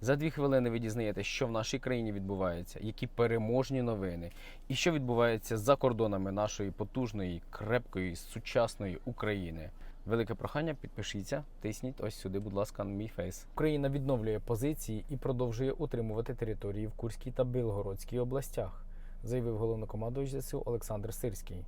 За дві хвилини ви дізнаєтесь, що в нашій країні відбувається, які переможні новини, і що відбувається за кордонами нашої потужної, крепкої, сучасної України. Велике прохання, підпишіться, тисніть ось сюди, будь ласка, на мій фейс. Україна відновлює позиції і продовжує утримувати території в Курській та Білгородській областях, заявив головнокомандувач ЗСУ Олександр Сирський.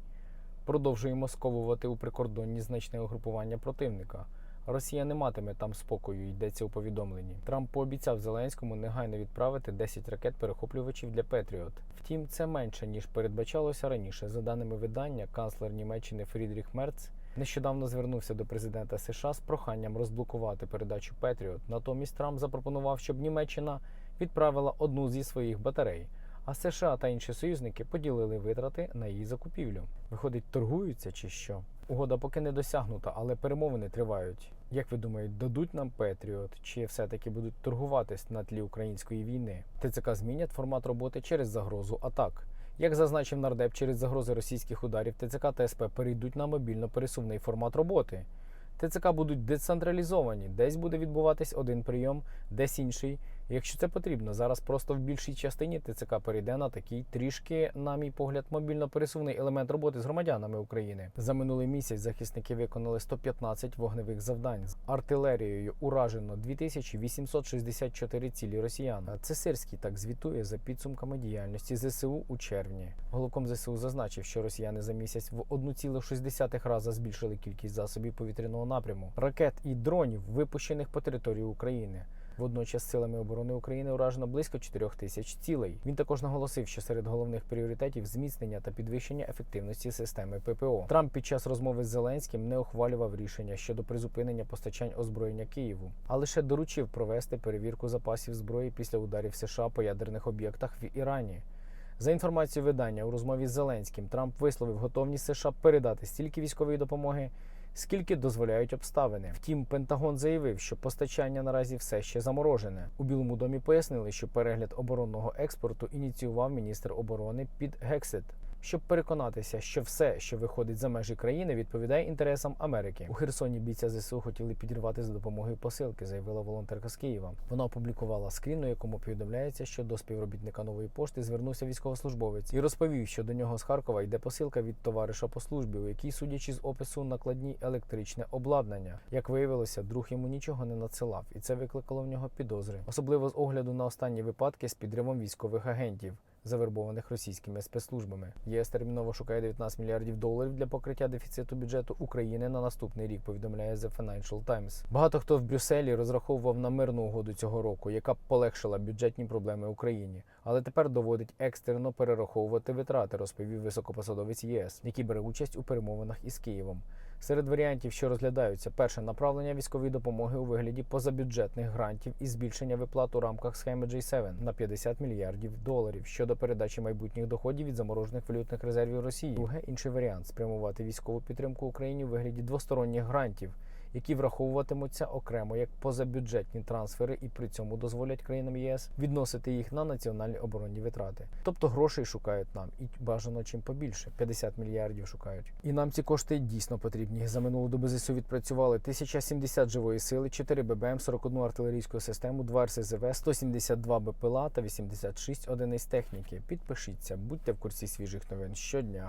Продовжуємо сковувати у прикордонні значне угрупування противника. Росія не матиме там спокою, йдеться у повідомленні. Трамп пообіцяв Зеленському негайно відправити 10 ракет-перехоплювачів для Петріот. Втім, це менше ніж передбачалося раніше. За даними видання, канцлер Німеччини Фрідріх Мерц нещодавно звернувся до президента США з проханням розблокувати передачу Петріот. Натомість Трамп запропонував, щоб Німеччина відправила одну зі своїх батарей. А США та інші союзники поділили витрати на її закупівлю. Виходить, торгуються чи що? Угода поки не досягнута, але перемовини тривають. Як ви думаєте, дадуть нам Петріот, чи все-таки будуть торгуватись на тлі української війни? ТЦК змінять формат роботи через загрозу атак. Як зазначив нардеп, через загрози російських ударів ТЦК та СП перейдуть на мобільно пересувний формат роботи. ТЦК будуть децентралізовані, десь буде відбуватись один прийом, десь інший. Якщо це потрібно, зараз просто в більшій частині ТЦК перейде на такий трішки, на мій погляд, мобільно пересувний елемент роботи з громадянами України. За минулий місяць захисники виконали 115 вогневих завдань з артилерією. Уражено 2864 цілі росіян. Це Сирський так звітує за підсумками діяльності ЗСУ у червні. Головком ЗСУ зазначив, що росіяни за місяць в 1,6 рази збільшили кількість засобів повітряного напряму, ракет і дронів, випущених по території України. Водночас силами оборони України уражено близько 4 тисяч цілей. Він також наголосив, що серед головних пріоритетів зміцнення та підвищення ефективності системи ППО. Трамп під час розмови з Зеленським не ухвалював рішення щодо призупинення постачань озброєння Києву, а лише доручив провести перевірку запасів зброї після ударів США по ядерних об'єктах в Ірані. За інформацією видання у розмові з Зеленським, Трамп висловив готовність США передати стільки військової допомоги, скільки дозволяють обставини. Втім, Пентагон заявив, що постачання наразі все ще заморожене. У Білому домі пояснили, що перегляд оборонного експорту ініціював міністр оборони Піт Гексет. Щоб переконатися, що все, що виходить за межі країни, відповідає інтересам Америки. У Херсоні бійця ЗСУ хотіли підірвати за допомогою посилки, заявила волонтерка з Києва. Вона опублікувала скрін, у якому повідомляється, що до співробітника нової пошти звернувся військовослужбовець і розповів, що до нього з Харкова йде посилка від товариша по службі, у якій, судячи з опису, накладні електричне обладнання. Як виявилося, друг йому нічого не надсилав, і це викликало в нього підозри, особливо з огляду на останні випадки з підривом військових агентів завербованих російськими спецслужбами. ЄС терміново шукає 19 мільярдів доларів для покриття дефіциту бюджету України на наступний рік. Повідомляє The Financial Times. Багато хто в Брюсселі розраховував на мирну угоду цього року, яка б полегшила бюджетні проблеми Україні, але тепер доводить екстрено перераховувати витрати, розповів високопосадовець ЄС, який бере участь у перемовинах із Києвом. Серед варіантів, що розглядаються, перше направлення військової допомоги у вигляді позабюджетних грантів і збільшення виплат у рамках схеми J7 на 50 мільярдів доларів щодо передачі майбутніх доходів від заморожених валютних резервів Росії. Друге інший варіант спрямувати військову підтримку Україні у вигляді двосторонніх грантів. Які враховуватимуться окремо як позабюджетні трансфери, і при цьому дозволять країнам ЄС відносити їх на національні оборонні витрати. Тобто грошей шукають нам і бажано чим побільше 50 мільярдів шукають. І нам ці кошти дійсно потрібні. За минулу добу ЗСУ відпрацювали 1070 живої сили, 4 ББМ, 41 артилерійську систему, 2 РСЗВ, 172 БПЛА та 86 одиниць техніки. Підпишіться, будьте в курсі свіжих новин щодня.